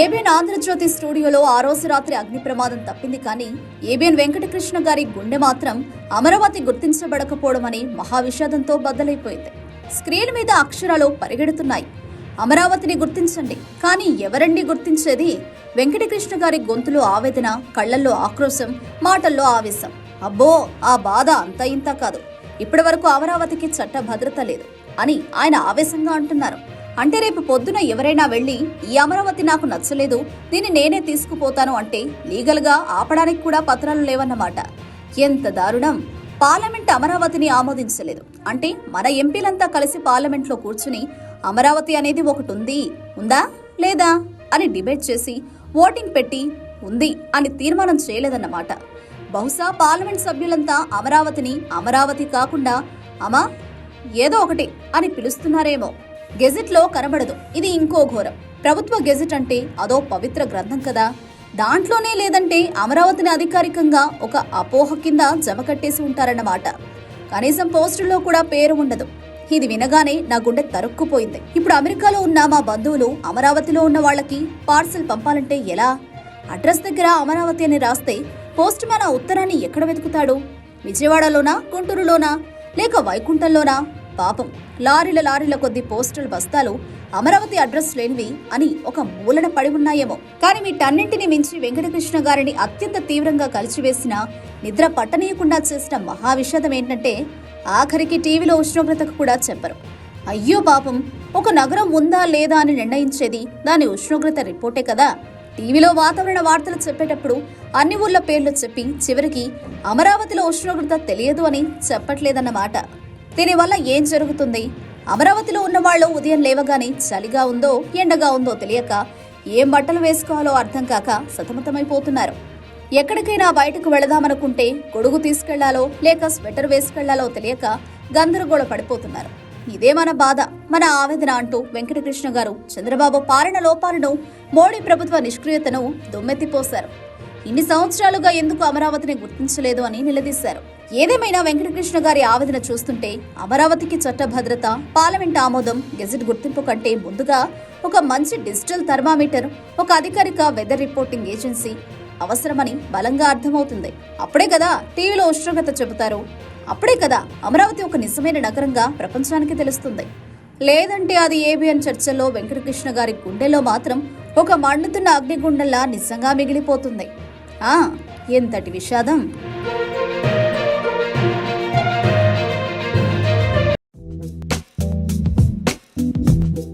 ABN Andhra Jyothi స్టూడియోలో ఆ రోజు రాత్రి అగ్ని ప్రమాదం తప్పింది కానీ ఏబిఎన్ వెంకటకృష్ణ గారి గుండె మాత్రం అమరావతి గుర్తించబడకపోవడం అని మహావిషాదంతో బద్దలైపోయింది. స్క్రీన్ మీద అక్షరాలు పరిగెడుతున్నాయి. అమరావతిని గుర్తించండి. కానీ ఎవరండి గుర్తించేది? వెంకటకృష్ణ గారి గొంతులో ఆవేదన కళ్ళల్లో ఆక్రోశం మాటల్లో ఆవేశం. అబ్బో ఆ బాధ అంత ఇంత కాదు. ఇప్పటి వరకు అమరావతికి చట్ట భద్రత లేదు అని ఆయన ఆవేశంగా అంటున్నారు. అంటే రేపు పొద్దున ఎవరైనా వెళ్ళి ఈ అమరావతి నాకు నచ్చలేదు దీన్ని నేనే తీసుకుపోతాను అంటే లీగల్గా ఆపడానికి కూడా పత్రాలు లేవన్నమాట. ఎంత దారుణం! పార్లమెంట్ అమరావతిని ఆమోదించలేదు. అంటే మన ఎంపీలంతా కలిసి పార్లమెంట్లో కూర్చుని అమరావతి అనేది ఒకటి ఉంది ఉందా లేదా? అని డిబేట్ చేసి ఓటింగ్ పెట్టి ఉంది అని తీర్మానం చేయలేదన్నమాట. బహుశా పార్లమెంట్ సభ్యులంతా అమరావతిని అమరావతి కాకుండా అమా ఏదో ఒకటి అని పిలుస్తున్నారేమో. గెజెట్లో కనబడదు. ఇది ఇంకో ఘోరం. ప్రభుత్వ గెజెట్ అంటే అదో పవిత్ర గ్రంథం కదా. దాంట్లోనే లేదంటే అమరావతిని అధికారికంగా ఒక అపోహ కింద జమ కట్టేసి ఉంటారన్నమాట. కనీసం పోస్టుల్లో కూడా పేరు ఉండదు. ఇది వినగానే నా గుండె తరుక్కుపోయింది. ఇప్పుడు అమెరికాలో ఉన్న మా బంధువులు అమరావతిలో ఉన్న వాళ్ళకి పార్సల్ పంపాలంటే ఎలా? అడ్రస్ దగ్గర అమరావతి అని రాస్తే పోస్ట్ మ్యాన్ ఆ ఉత్తరాన్ని ఎక్కడ వెతుకుతాడు? విజయవాడలోనా? గుంటూరులోనా? లేక వైకుంఠంలోనా? పాపం. లారీల లారీల కొద్ది పోస్టల్ బస్తాలు అమరావతి అడ్రస్ లేనివి అని ఒక మూలన పడి ఉన్నాయేమో. కానీ వీటన్నింటిని మించి వెంకటకృష్ణ గారిని అత్యంత తీవ్రంగా కలిచివేసిన నిద్ర పట్టనీయకుండా చేసిన మహావిషాదం ఏంటంటే ఆఖరికి టీవీలో ఉష్ణోగ్రతకు కూడా చెప్పరు. అయ్యో పాపం ఒక నగరం ఉందా లేదా అని నిర్ణయించేది దాని ఉష్ణోగ్రత రిపోర్టే కదా. టీవీలో వాతావరణ వార్తలు చెప్పేటప్పుడు అన్ని ఊళ్ళ పేర్లు చెప్పి చివరికి అమరావతిలో ఉష్ణోగ్రత తెలియదు అని చెప్పట్లేదన్నమాట. దీనివల్ల ఏం జరుగుతుంది? అమరావతిలో ఉన్న వాళ్ళు ఉదయం లేవగానే చలిగా ఉందో ఎండగా ఉందో తెలియక ఏం బట్టలు వేసుకోవాలో అర్థం కాక సతమతమైపోతున్నారు. ఎక్కడికైనా బయటకు వెళదామనుకుంటే గొడుగు తీసుకెళ్ళాలో లేక స్వెటర్ వేసుకెళ్ళాలో తెలియక గందరగోళ పడిపోతున్నారు. ఇదే మన బాధ మన ఆవేదన అంటూ వెంకటకృష్ణ గారు చంద్రబాబు పాలన లోపాలను మోడీ ప్రభుత్వ నిష్క్రియతను దుమ్మెత్తిపోశారు. ఇన్ని సంవత్సరాలుగా ఎందుకు అమరావతిని గుర్తించలేదు అని నిలదీశారు. ఏదేమైనా వెంకటకృష్ణ గారి ఆవేదన చూస్తుంటే అమరావతికి చట్టభద్రత పార్లమెంట్ ఆమోదం గెజెట్ గుర్తింపు కంటే ముందుగా ఒక మంచి డిజిటల్ థర్మామీటర్ ఒక అధికారిక వెదర్ రిపోర్టింగ్ ఏజెన్సీ అవసరమని బలంగా అర్థమవుతుంది. అప్పుడే కదా టీవీలో ఉష్ణోగ్రత చెబుతారు. అప్పుడే కదా అమరావతి ఒక నిజమైన నగరంగా ప్రపంచానికి తెలుస్తుంది. లేదంటే అది ఏబిఎన్ చర్చల్లో వెంకటకృష్ణ గారి గుండెలో మాత్రం ఒక మండుతున్న అగ్నిగుండంలా నిజంగా మిగిలిపోతుంది. ఆ ఎంతటి విషాదం!